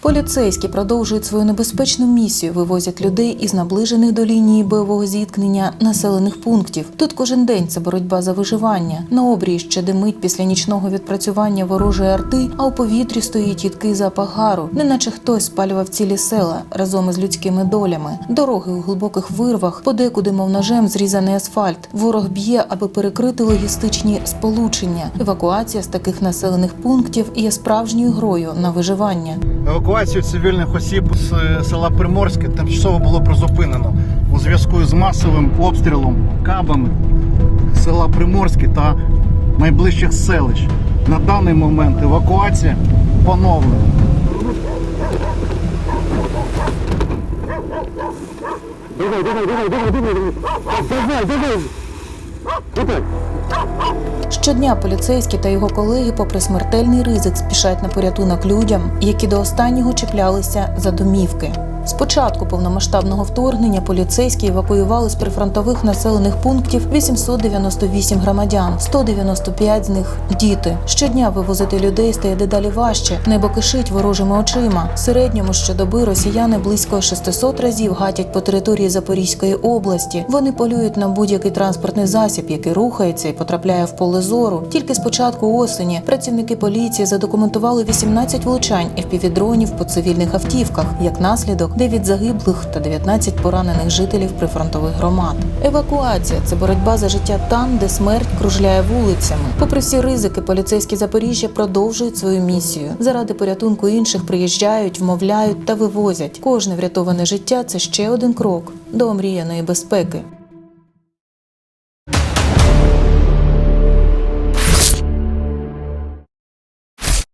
Поліцейські продовжують свою небезпечну місію, вивозять людей із наближених до лінії бойового зіткнення населених пунктів. Тут кожен день це боротьба за виживання. На обрії ще димить після нічного відпрацювання ворожої арти, а у повітрі стоїть їдкий запах гару, неначе хтось спалював цілі села разом із людськими долями. Дороги у глибоких вирвах, подекуди, мов ножем, зрізаний асфальт. Ворог б'є, аби перекрити логістичні сполучення. Евакуація з таких населених пунктів є справжньою грою на виживання. Евакуацію цивільних осіб з е, села Приморське тимчасово було призупинено у зв'язку з масовим обстрілом кабами села Приморське та найближчих селищ. На даний момент евакуація поновлена. Щодня поліцейські та його колеги, попри смертельний ризик, спішать на порятунок людям, які до останнього чіплялися за домівки. Спочатку повномасштабного вторгнення поліцейські евакуювали з прифронтових населених пунктів 898 громадян, 195 з них діти. Щодня вивозити людей стає дедалі важче. Небо кишить ворожими очима. В середньому щодоби росіяни близько 600 разів гатять по території Запорізької області. Вони полюють на будь-який транспортний засіб, який рухається і потрапляє в поле зору. Тільки з початку осені працівники поліції задокументували 18 влучань FPV-дронів по цивільних автівках. Як наслідок, 9 загиблих та 19 поранених жителів прифронтових громад. Евакуація це боротьба за життя там, де смерть кружляє вулицями. Попри всі ризики, поліцейські Запоріжжя продовжують свою місію. Заради порятунку інших приїжджають, вмовляють та вивозять. Кожне врятоване життя це ще один крок до омріяної безпеки.